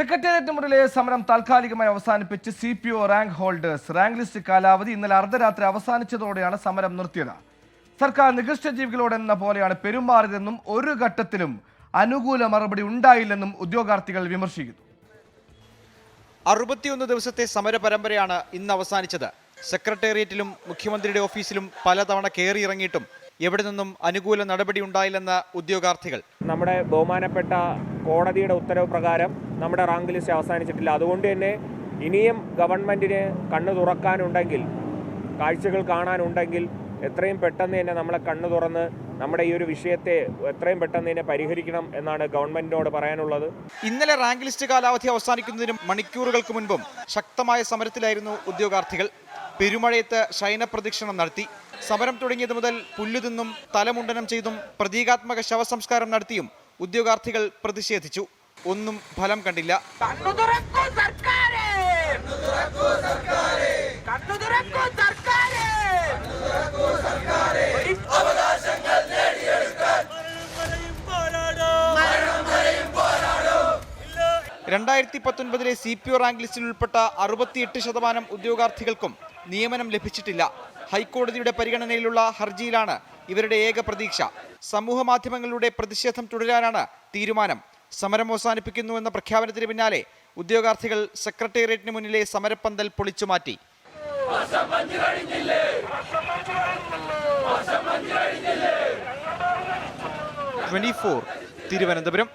Secretariat മുറിലെ സമരം താൽക്കാലികമായി അവസാനിപ്പിച്ച് C P O rank holders rank list കാലാവധി ഇന്നലെ അർദ്ധരാത്രി അവസാനിച്ചതോടെയാണ് സമരം നിർത്തിയത്. സർക്കാർ നികൃഷ്ടജീവികളോടെന്ന പോലെയാണ് പെരുമാറിയതെന്നും ഒരു ഘട്ടത്തിലും അനുകൂല മറുപടി ഉണ്ടായില്ലെന്നും ഉദ്യോഗാർത്ഥികൾ വിമർശിക്കുന്നു. അറുപത്തിയൊന്ന് ദിവസത്തെ സമര പരമ്പരയാണ് ഇന്ന് അവസാനിച്ചത്. സെക്രട്ടേറിയറ്റിലും മുഖ്യമന്ത്രിയുടെ ഓഫീസിലും പലതവണ കയറിയിറങ്ങിയിട്ടും എവിടെ നിന്നും അനുകൂല നടപടി ഉണ്ടായില്ലെന്ന് ഉദ്യോഗാർത്ഥികൾ. നമ്മുടെ ബഹുമാനപ്പെട്ട കോടതിയുടെ ഉത്തരവ് പ്രകാരം നമ്മുടെ റാങ്ക് ലിസ്റ്റ് അവസാനിച്ചിട്ടില്ല. അതുകൊണ്ട് തന്നെ ഇനിയും ഗവൺമെന്റിന് കണ്ണു തുറക്കാനുണ്ടെങ്കിൽ കാഴ്ചകൾ കാണാനുണ്ടെങ്കിൽ എത്രയും പെട്ടെന്ന് തന്നെ നമ്മളെ കണ്ണു തുറന്ന് നമ്മുടെ ഈ ഒരു വിഷയത്തെ എത്രയും പെട്ടെന്ന് തന്നെ പരിഹരിക്കണം എന്നാണ് ഗവൺമെന്റിനോട് പറയാനുള്ളത്. ഇന്നലെ റാങ്ക് ലിസ്റ്റ് കാലാവധി അവസാനിക്കുന്നതിനും മണിക്കൂറുകൾക്ക് മുൻപും ശക്തമായ സമരത്തിലായിരുന്നു ഉദ്യോഗാർത്ഥികൾ. പെരുമഴയത്ത് ശയനപ്രദക്ഷിണം നടത്തി. സമരം തുടങ്ങിയത് മുതൽ പുല്ലുതിന്നും തലമുണ്ടനം ചെയ്തും പ്രതീകാത്മക ശവസംസ്കാരം നടത്തിയും ഉദ്യോഗാർത്ഥികൾ പ്രതിഷേധിച്ചു. ഒന്നും ഫലം കണ്ടില്ല. രണ്ടായിരത്തി പത്തൊൻപതിലെ സി പി ഒ റാങ്ക് ലിസ്റ്റിൽ ഉൾപ്പെട്ട അറുപത്തിയെട്ട് ശതമാനം ഉദ്യോഗാർത്ഥികൾക്കും നിയമനം ലഭിച്ചിട്ടില്ല. ഹൈക്കോടതിയുടെ പരിഗണനയിലുള്ള ഹർജിയിലാണ് ഇവരുടെ ഏക പ്രതീക്ഷ. സമൂഹ മാധ്യമങ്ങളുടെ പ്രതിഷേധം തുടരാനാണ് തീരുമാനം. സമരം അവസാനിപ്പിക്കുന്നു എന്ന പ്രഖ്യാപനത്തിന് പിന്നാലെ ഉദ്യോഗാർത്ഥികൾ സെക്രട്ടേറിയറ്റിന് മുന്നിലെ സമരപ്പന്തൽ പൊളിച്ചുമാറ്റി. Twenty four Thiruvananthapuram.